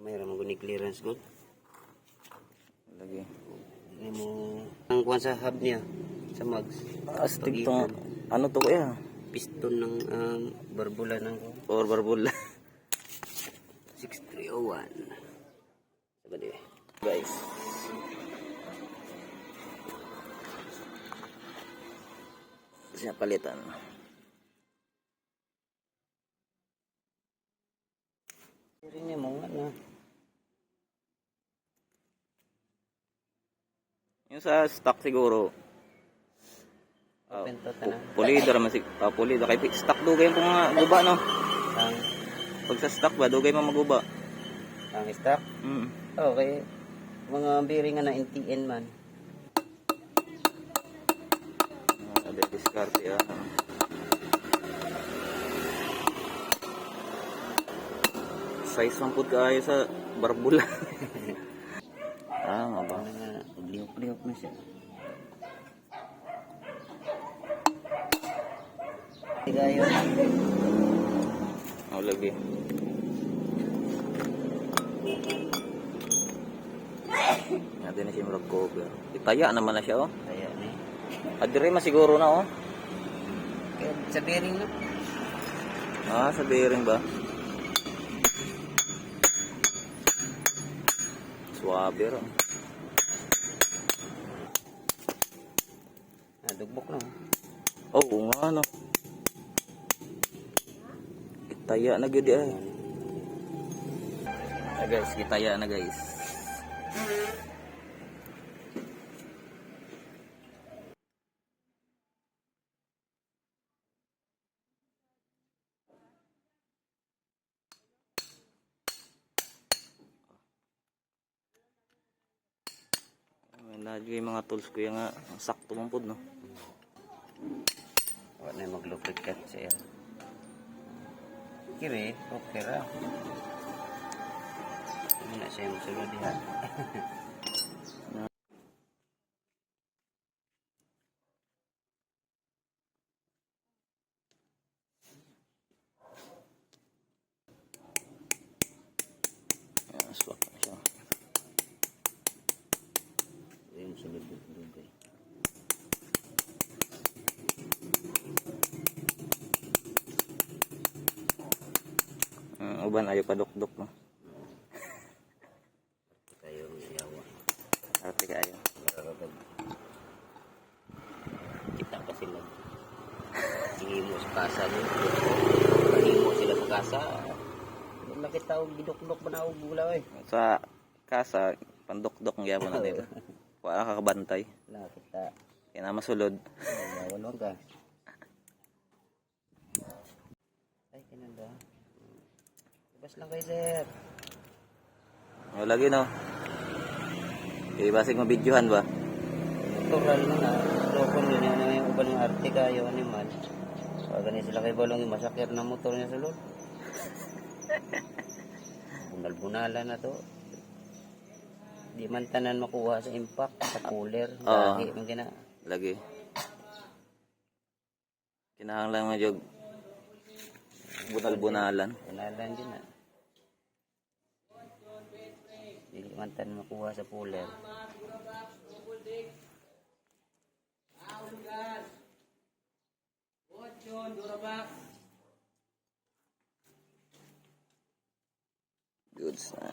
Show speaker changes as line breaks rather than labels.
Mayroon mo ni clearance good.
Lagi.
Ini mo ang kuwan sa hub niya sa mags.
Astig tong ano to kaya?
Piston ng um, barbula ng
Or barbula.
6301. Sabi.
Guys. Siya palitan.
Rin mo ano.
Yung sa stock siguro. Uh,
Open to tanan.
pulido raman sig uh, pulido kay stock dugay yung mga guba no.
Ang
Pag sa stock ba dugay man maguba.
ang stock.
Mm.
Okay. Mga bearing nga na NTN man.
Uh, ada diskarte ah. Size man pud kaayo sa barbula. ah, nga ba?
Ano nga, liok-liok na siya. Tiga yun.
Oh, lagi. Natin na siya murag cover. Itaya naman na siya, oh.
Kaya ni.
Adire masiguro na, oh.
Sa bearing no?
Ah, sa bearing ba? Swabe ro.
Dugbok na.
Oh, oo nga, no. Itaya na gud ay. Ah, guys, itaya na guys. Yung mga tools ko yung nga sakto mong pod no.
Mag-lubricate siya. Kiri, okay ra. Hindi na siya musulod diha.
Swak na siya.
Dugay.
Mm, uban ayo padukdok no.
Kayo yawa.
Arte kayo.
Kita pa sila. Hihimo sa kasa niyo. Hihimo sila sa kasa. Nakita og giduklok ba na og gula eh.
Sa kasa pandukdok ng gyapon natin. Wala ka kabantay.
Nakita.
Kaya na masulod.
Walong ka. Ay, kinan ba? Labas lang kayo, sir.
O lagi no. Eh basig mabidyohan ba?
Natural na na. Lokon yun yung yung uban ng arte kayo, animal. Pag ganun sila kay Balong, yung masakir na motor niya sa loob. Bunal-bunala na to. Di man tanan makuha sa impact, sa cooler.
Oo.
Dati, man gina.
Lagi. Kinahanglan nga jog bunal-bunalan.
Bunalan din na. Di man tanan makuha sa cooler.
Goods na.